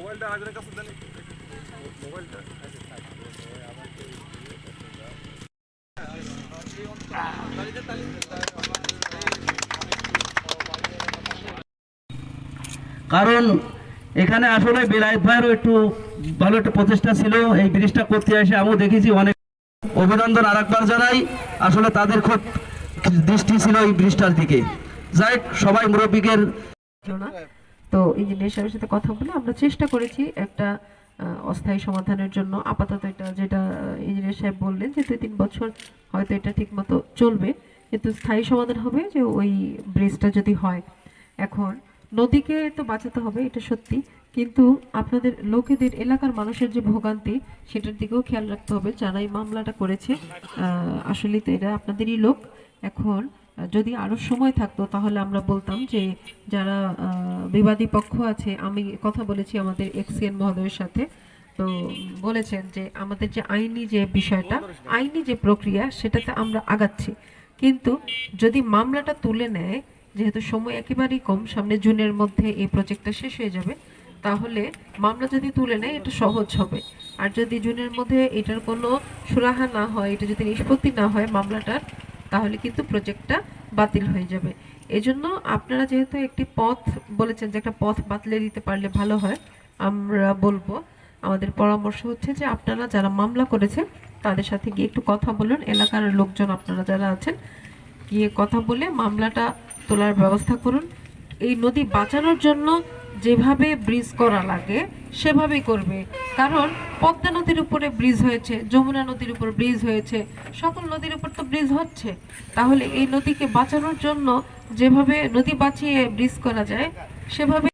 মোবাইলটা আগুনের কাছে দেন মোবাইলটা? কারণ এখানে আসলে বেলায়েত ভাইয়েরও একটু ভালো একটা প্রচেষ্টা ছিল এই ব্রিজটা করতে এসে আমিও দেখেছি অনেক অভিনন্দন আরেকবার জানাই আসলে তাদের খুব দৃষ্টি ছিল এই ব্রিজটার দিকে। যাই হোক, সবাই মুরব্বীদের না? তো ইঞ্জিনিয়ার সাহেবের সাথে কথা বলে আমরা চেষ্টা করেছি একটা অস্থায়ী সমাধানের জন্য। আপাতত এটা যেটা ইঞ্জিনিয়ার সাহেব বললেন যে দুই তিন বছর হয়তো এটা ঠিক মতো চলবে। কিন্তু স্থায়ী সমাধান হবে যে ওই ব্রিজটা যদি হয়। এখন নদীকে তো বাঁচাতে হবে, এটা সত্যি। কিন্তু আপনাদের লোকেদের, এলাকার মানুষের যে ভোগান্তি, সেটার দিকেও খেয়াল রাখতে হবে। যারা এই মামলাটা করেছে। আসলে তো এরা আপনাদেরই লোক। এখন যদি আরও সময় থাকতো, তাহলে আমরা বলতাম যে যারা বিবাদী পক্ষ আছে, আমি কথা বলেছি আমাদের এক্সিএন মহোদয়ের সাথে। তো বলেছেন যে আমাদের যে আইনি যে বিষয়টা, আইনি যে প্রক্রিয়া, সেটাতে আমরা আগাচ্ছি। কিন্তু যদি মামলাটা তুলে নেয়, যেহেতু সময় একেবারেই কম, সামনে জুনের মধ্যে এই প্রজেক্টটা শেষ হয়ে যাবে, তাহলে মামলা যদি তুলে নেয়, এটা সহজ হবে। আর যদি জুনের মধ্যে এটার কোনো সুরাহা না হয়, এটা যদি নিষ্পত্তি না হয় মামলাটার, তাহলে কিন্তু প্রজেক্টটা বাতিল হয়ে যাবে। এজন্য আপনারা যেহেতু একটি পথ বলেছেন যে একটা পথ বাতলে দিতে পারলে ভালো হয়, আমরা বলব, আমাদের পরামর্শ হচ্ছে যে আপনারা যারা মামলা করেছেন, তাদের সাথে গিয়ে একটু কথা বলুন। এলাকার লোকজন আপনারা যারা আছেন, গিয়ে কথা বলে মামলাটা তোলার ব্যবস্থা করুন। এই নদী বাঁচানোর জন্য যেভাবে ব্রিজ করা লাগে সেভাবে করবে। কারণ পদ্মা নদীর উপরে ব্রিজ হয়েছে, যমুনা নদীর উপর ব্রিজ হয়েছে, সকল নদীর উপর তো ব্রিজ হচ্ছে। তাহলে এই নদীকে বাঁচানোর জন্য যেভাবে নদী বাঁচিয়ে ব্রিজ করা যায়, সেভাবে